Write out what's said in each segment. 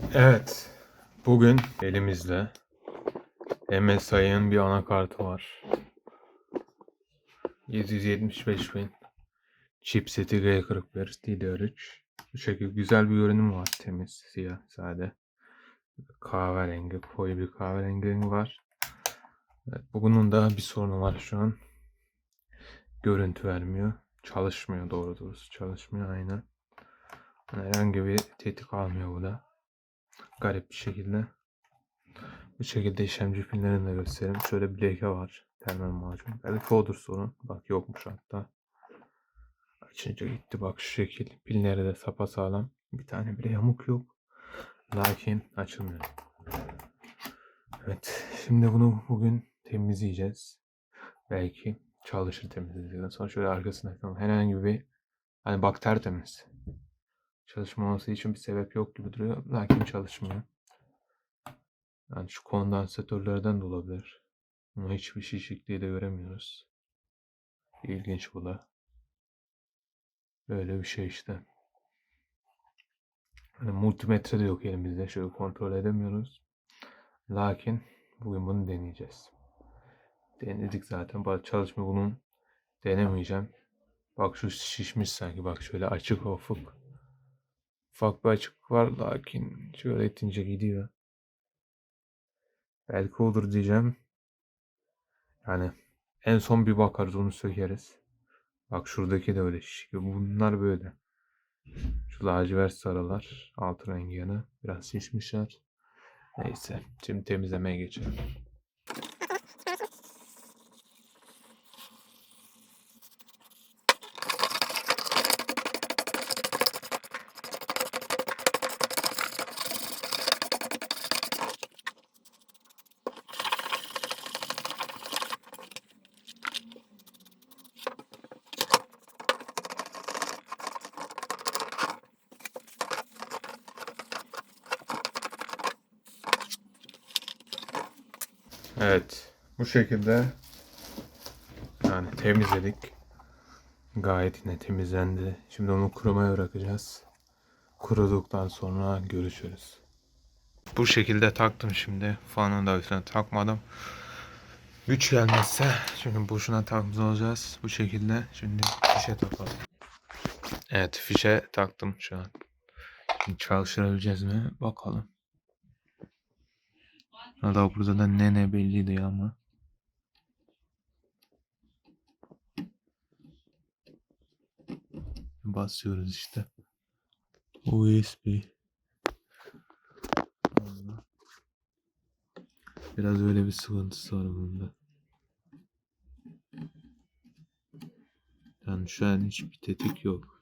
Evet. Bugün elimizde MSI'ın bir anakartı var. 775 bin. Chipseti G41 DDR3. Bu şekilde güzel bir görünüm var. Temiz, siyah, sade. Kahverengi, koyu bir kahverengi rengi var. Evet, bunun da bir sorunu var şu an. Görüntü vermiyor. Çalışmıyor doğru doğrusu. Çalışmıyor aynen. Herhangi bir tetik almıyor bu da. Garip bir şekilde. Bu şekilde işlemci pinlerini de göstereyim. Şöyle bir leke var. Termal macun. Belki odur sorun. Bak yokmuş hatta. Açınca gitti bak şu şekil. Pinleri de sapasağlam. Bir tane bile yamuk yok. Lakin açılmıyor. Evet. Şimdi bunu bugün temizleyeceğiz. Belki çalışır temizledikten sonra şöyle arkasına bakalım. Herhangi bir hani bak tertemiz. Çalışmaması için bir sebep yok gibi duruyor. Lakin çalışmıyor. Yani şu kondansatörlerden de olabilir. Ama hiçbir şişikliği de göremiyoruz. İlginç bu da. Böyle bir şey işte. Hani multimetre de yok elimizde. Şöyle kontrol edemiyoruz. Lakin bugün bunu deneyeceğiz. Denedik zaten. Bak çalışma bunun denemeyeceğim. Bak şu şişmiş sanki. Bak şöyle açık ufuk. Ufak bir açık var lakin şöyle itince gidiyor. Belki olur diyeceğim. Yani en son bir bakarız onu sökeriz. Bak şuradaki de öyle şişik. Bunlar böyle. Şu lacivert sarılar. Altı rengi yanı. Biraz şişmişler. Neyse. Şimdi temizlemeye geçelim. Evet. Bu şekilde yani temizledik. Gayet yine temizlendi. Şimdi onu kurumaya bırakacağız. Kuruduktan sonra görüşürüz. Bu şekilde taktım şimdi. Fanın da üstüne takmadım. Güç gelmezse çünkü boşuna takmış olacağız. Bu şekilde şimdi fişe takalım. Evet fişe taktım şu an. Şimdi çalıştırabileceğiz mi? Bakalım. Hatta burada da ne ne belli değil ama. Basıyoruz işte. USB. Biraz öyle bir sıkıntısı var bunda. Yani şu an hiçbir tetik yok.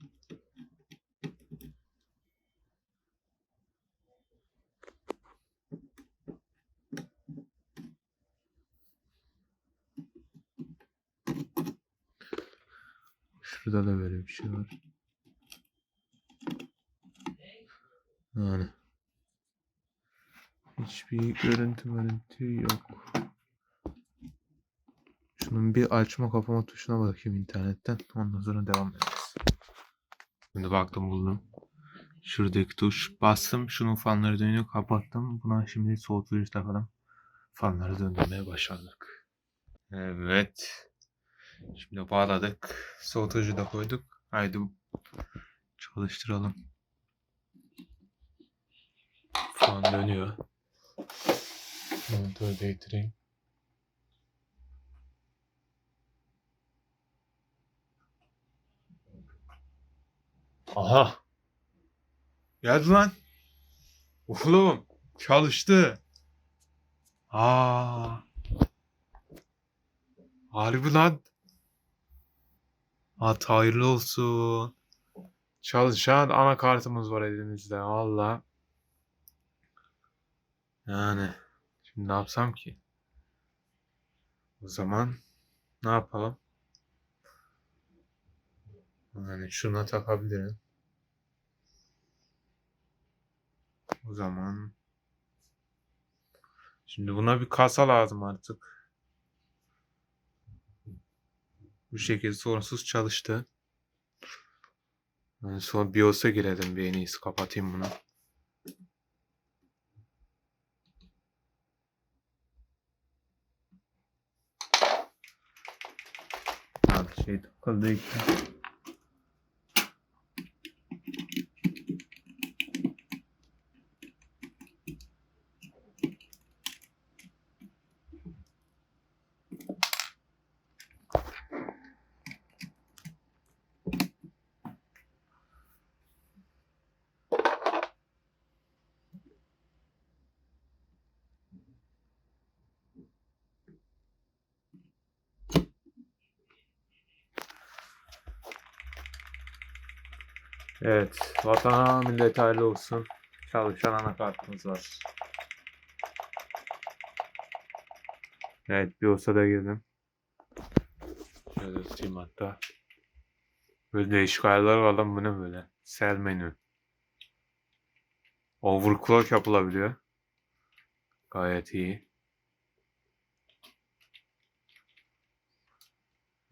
Şurada da böyle bir şey var. Yani. Hiçbir görüntü görüntü yok. Şunun bir açma kapama tuşuna bakayım internetten. Ondan sonra devam ederiz. Şimdi baktım buldum. Şuradaki tuş. Bastım. Şunun fanları dönüyor. Kapattım. Buna şimdi soğutucu takalım. Fanları döndürmeye başladık. Evet. Şimdi bağladık. Soğutucu da koyduk. Haydi çalıştıralım. Fan dönüyor. Monitör değdireyim. Aha. Geldi lan. Oğlum çalıştı. Aa. Harbi lan. Hat hayırlı olsun. Çalışan anakartımız var elimizde. Valla. Yani. Şimdi ne yapsam ki? O zaman ne yapalım? Yani şuna takabilirim. O zaman şimdi buna bir kasa lazım artık. Bu şekilde sorunsuz çalıştı. Yani sonra BIOS'a girelim bir en iyisi kapatayım bunu. Abi şey takıldı işte. Evet, vatana millet hayırlı olsun. Çalışan anakartımız var. Evet, bir olsa da girdim. Şöyle tutayım hatta. Böyle değişik ayarlar var lan bu ne böyle? Sell menü. Overclock yapılabiliyor. Gayet iyi.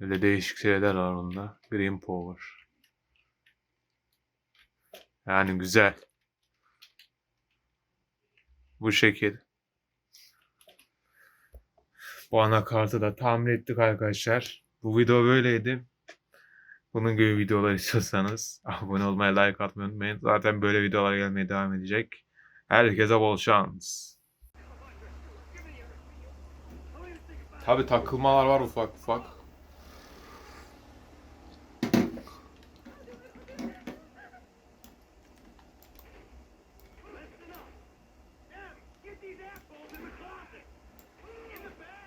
Böyle değişik şeyler var bunda. Green Power. Yani güzel. Bu şekil. Bu anakartı da tamir ettik arkadaşlar. Bu video böyleydi. Bunun gibi videolar istiyorsanız abone olmayı, like atmayı unutmayın. Zaten böyle videolar gelmeye devam edecek. Herkese bol şans. Tabi takılmalar var ufak ufak.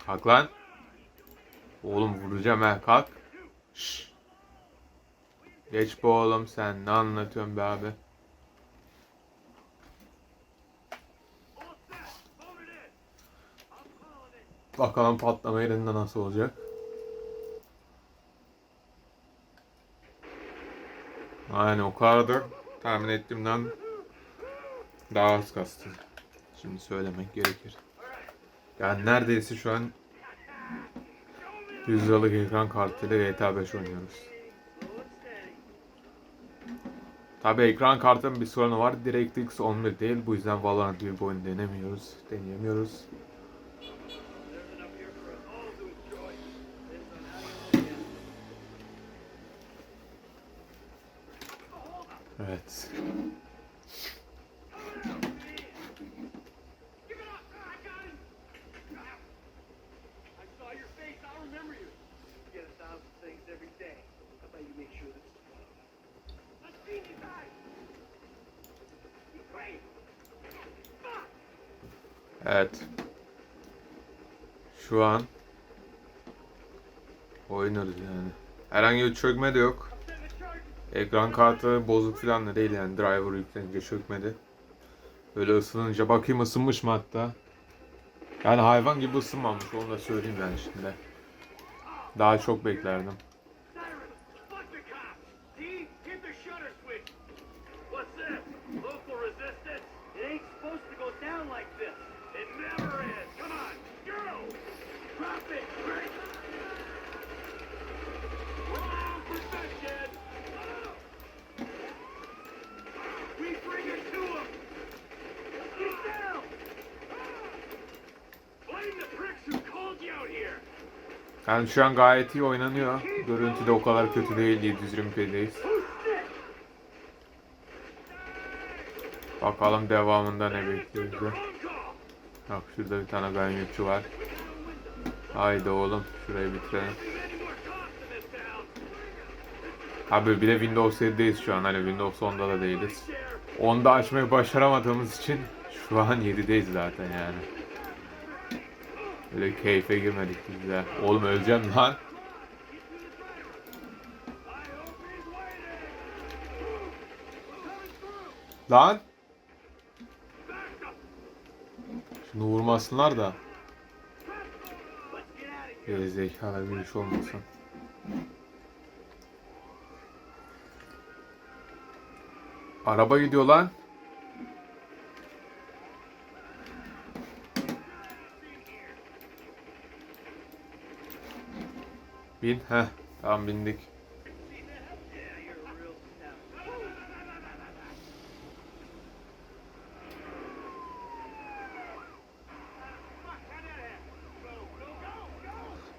Kalk lan. Oğlum vuracağım ha kalk. Şşş. Geç bu oğlum sen ne anlatıyorsun be abi? Bakalım patlama yerinde nasıl olacak. Aynen o kadardır. Tahmin ettiğimden daha az kastı. Şimdi söylemek gerekir. Yani neredeyse şu an 100 liralık ekran kartıyla GTA 5 oynuyoruz. Tabi ekran kartının bir sorunu var. DirectX 11 değil. Bu yüzden Valorant gibi bir oyun denemiyoruz. Deneyemiyoruz. Evet. Evet. Şu an oynuyoruz yani. Herhangi bir çökme de yok. Ekran kartı bozuk falan da değil yani. Driver yüklenince çökmedi. Böyle ısınınca bakayım ısınmış mı hatta. Yani hayvan gibi ısınmamış onu da söyleyeyim yani şimdi. Daha çok beklerdim. Yani şu an gayet iyi oynanıyor. Görüntü de o kadar kötü değil. 720p'deyiz. Who's sick? Bakalım devamında ne bekliyor call! Bak şurada bir tane ganyotçu var. Haydi oğlum şurayı bitirelim. Abi bir de Windows 7'deyiz şu an. Hani Windows 10'da da değiliz. Sheriff, 10'da açmayı başaramadığımız için şu an 7'deyiz zaten yani. Öyle keyfe girmedik biz de. Oğlum öleceğim lan. Lan. Şunu vurmasınlar da. Geri zekalı bir iş olmasın. Araba gidiyor lan. Bin. Heh. Tamam bindik.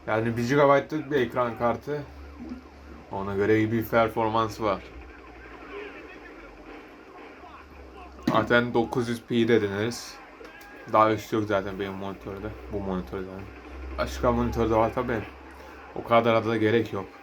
Yani 1 GB'lık bir ekran kartı. Ona göre bir performans var. Zaten 900p'de deneriz. Daha üstü yok zaten benim monitörde. Bu monitörde. Başka monitörde var tabi. O kadar da gerek yok.